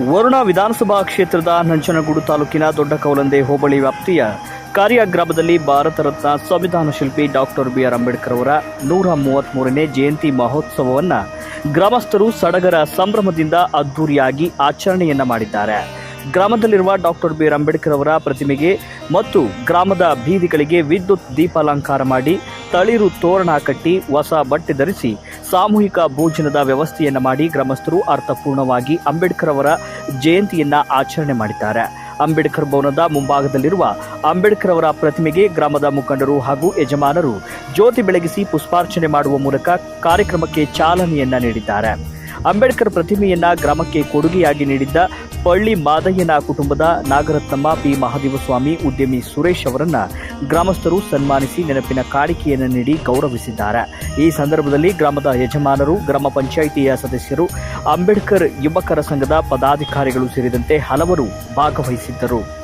ವರುಣ ವಿಧಾನಸಭಾ ಕ್ಷೇತ್ರದ ನಂಜನಗೂಡು ತಾಲೂಕಿನ ದೊಡ್ಡ ಕೌಲಂದೆ ಹೋಬಳಿ ವ್ಯಾಪ್ತಿಯ ಕಾರ್ಯ ಗ್ರಾಮದಲ್ಲಿ ಭಾರತ ರತ್ನ ಸಂವಿಧಾನ ಶಿಲ್ಪಿ ಡಾಕ್ಟರ್ ಬಿಆರ್ ಅಂಬೇಡ್ಕರ್ ಅವರ ನೂರ ಮೂವತ್ತ್ಮೂರನೇ ಜಯಂತಿ ಮಹೋತ್ಸವವನ್ನು ಗ್ರಾಮಸ್ಥರು ಸಡಗರ ಸಂಭ್ರಮದಿಂದ ಅದ್ದೂರಿಯಾಗಿ ಆಚರಣೆಯನ್ನ ಮಾಡಿದ್ದಾರೆ. ಗ್ರಾಮದಲ್ಲಿರುವ ಡಾಕ್ಟರ್ ಬಿ ಆರ್ ಅಂಬೇಡ್ಕರ್ ಅವರ ಪ್ರತಿಮೆಗೆ ಮತ್ತು ಗ್ರಾಮದ ಬೀದಿಗಳಿಗೆ ವಿದ್ಯುತ್ ದೀಪಾಲಂಕಾರ ಮಾಡಿ ತಳಿರು ತೋರಣ ಕಟ್ಟಿ ಹೊಸ ಬಟ್ಟೆ ಧರಿಸಿ ಸಾಮೂಹಿಕ ಭೋಜನದ ವ್ಯವಸ್ಥೆಯನ್ನು ಮಾಡಿ ಗ್ರಾಮಸ್ಥರು ಅರ್ಥಪೂರ್ಣವಾಗಿ ಅಂಬೇಡ್ಕರ್ ಅವರ ಜಯಂತಿಯನ್ನು ಆಚರಣೆ ಮಾಡಿದ್ದಾರೆ. ಅಂಬೇಡ್ಕರ್ ಭವನದ ಮುಂಭಾಗದಲ್ಲಿರುವ ಅಂಬೇಡ್ಕರ್ ಅವರ ಪ್ರತಿಮೆಗೆ ಗ್ರಾಮದ ಮುಖಂಡರು ಹಾಗೂ ಯಜಮಾನರು ಜ್ಯೋತಿ ಬೆಳಗಿಸಿ ಪುಷ್ಪಾರ್ಚನೆ ಮಾಡುವ ಮೂಲಕ ಕಾರ್ಯಕ್ರಮಕ್ಕೆ ಚಾಲನೆಯನ್ನ ನೀಡಿದ್ದಾರೆ. ಅಂಬೇಡ್ಕರ್ ಪ್ರತಿಮೆಯನ್ನ ಗ್ರಾಮಕ್ಕೆ ಕೊಡುಗೆಯಾಗಿ ನೀಡಿದ್ದ ಪಳ್ಳಿ ಮಾದಯ್ಯನ ಕುಟುಂಬದ ನಾಗರತ್ನಮ್ಮ ಪಿ. ಮಹಾದೇವಸ್ವಾಮಿ ಉದ್ಯಮಿ ಸುರೇಶ್ ಅವರನ್ನ ಗ್ರಾಮಸ್ಥರು ಸನ್ಮಾನಿಸಿ ನೆನಪಿನ ಕಾಣಿಕೆಯನ್ನು ನೀಡಿ ಗೌರವಿಸಿದ್ದಾರೆ. ಈ ಸಂದರ್ಭದಲ್ಲಿ ಗ್ರಾಮದ ಯಜಮಾನರು, ಗ್ರಾಮ ಪಂಚಾಯಿತಿಯ ಸದಸ್ಯರು, ಅಂಬೇಡ್ಕರ್ ಯುವಕರ ಸಂಘದ ಪದಾಧಿಕಾರಿಗಳು ಸೇರಿದಂತೆ ಹಲವರು ಭಾಗವಹಿಸಿದ್ದರು.